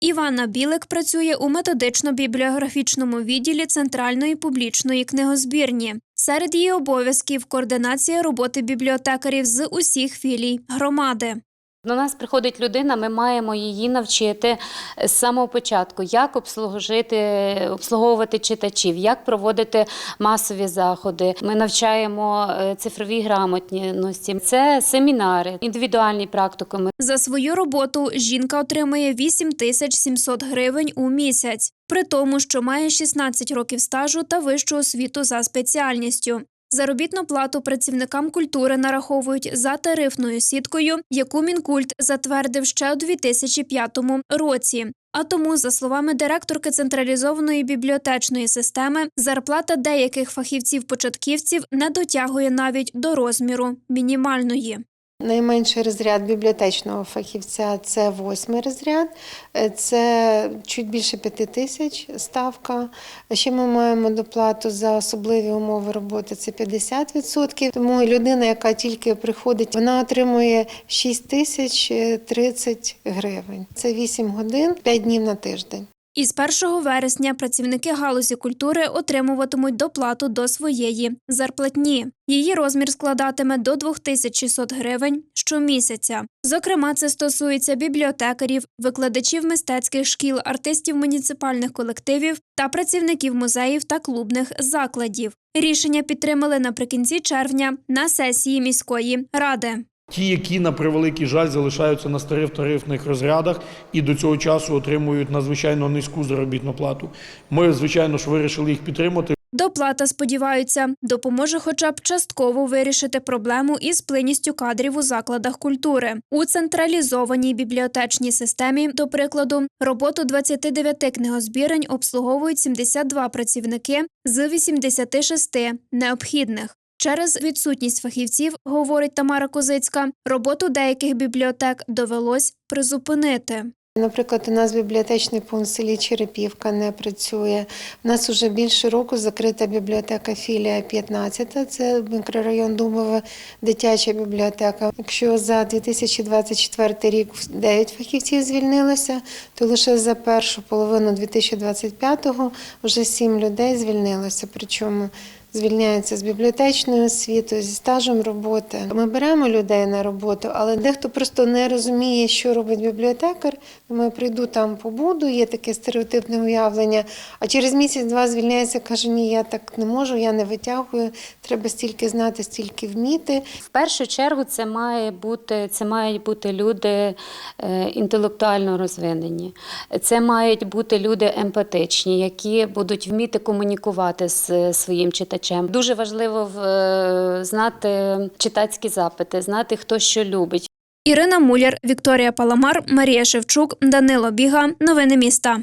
Івана Білик працює у методично-бібліографічному відділі Центральної публічної книгозбірні. Серед її обов'язків координація роботи бібліотекарів з усіх філій громади. До нас приходить людина, ми маємо її навчити з самого початку, як обслужити, обслуговувати читачів, як проводити масові заходи. Ми навчаємо е, цифровій грамотності. Це семінари, індивідуальні практикуми. За свою роботу жінка отримує 8 тисяч 700 гривень у місяць, при тому, що має 16 років стажу та вищу освіту за спеціальністю. Заробітну плату працівникам культури нараховують за тарифною сіткою, яку Мінкульт затвердив ще у 2005 році. А тому, за словами директорки централізованої бібліотечної системи, зарплата деяких фахівців-початківців не дотягує навіть до розміру мінімальної. Найменший розряд бібліотечного фахівця це восьмий розряд, Е, це чуть більше п'яти тисяч ставка. Ще ми маємо доплату за особливі умови роботи це 50%. Тому людина, яка тільки приходить, вона отримує 6 тисяч 30 гривень. Це 8 годин, 5 днів на тиждень. Із 1 вересня працівники галузі культури отримуватимуть доплату до своєї зарплатні. Її розмір складатиме до 2600 гривень щомісяця. Зокрема, це стосується бібліотекарів, викладачів мистецьких шкіл, артистів муніципальних колективів та працівників музеїв та клубних закладів. Рішення підтримали наприкінці червня на сесії міської ради. Ті, які на превеликий жаль залишаються на старих тарифних розрядах і до цього часу отримують надзвичайно низьку заробітну плату. Ми, звичайно ж, вирішили їх підтримати. Доплата, сподіваються, допоможе хоча б частково вирішити проблему із плинністю кадрів у закладах культури. У централізованій бібліотечній системі, до прикладу, роботу 29 книгозбірень обслуговують 72 працівники з 86 необхідних. Через відсутність фахівців, говорить Тамара Козицька, роботу деяких бібліотек довелось призупинити. Наприклад, у нас бібліотечний пункт в селі Черепівка не працює. У нас вже більше року закрита бібліотека філія 15, це мікрорайон Дубове, дитяча бібліотека. Якщо за 2024 рік 9 фахівців звільнилося, то лише за першу половину 2025-го вже 7 людей звільнилося. Причому звільняються з бібліотечної освіти, зі стажем роботи. Ми беремо людей на роботу, але дехто просто не розуміє, що робить бібліотекар. Думаю, прийду там побуду, є таке стереотипне уявлення. А через місяць-два звільняється, каже, ні, я так не можу, я не витягую. Треба стільки знати, стільки вміти. В першу чергу це має бути це мають бути люди е, інтелектуально розвинені. Це мають бути люди емпатичні, які будуть вміти комунікувати з е, своїм читачем. Дуже важливо е, знати читацькі запити, знати хто що любить. Ірина Муляр, Вікторія Паламар, Марія Шевчук, Данило Біга. Новини міста.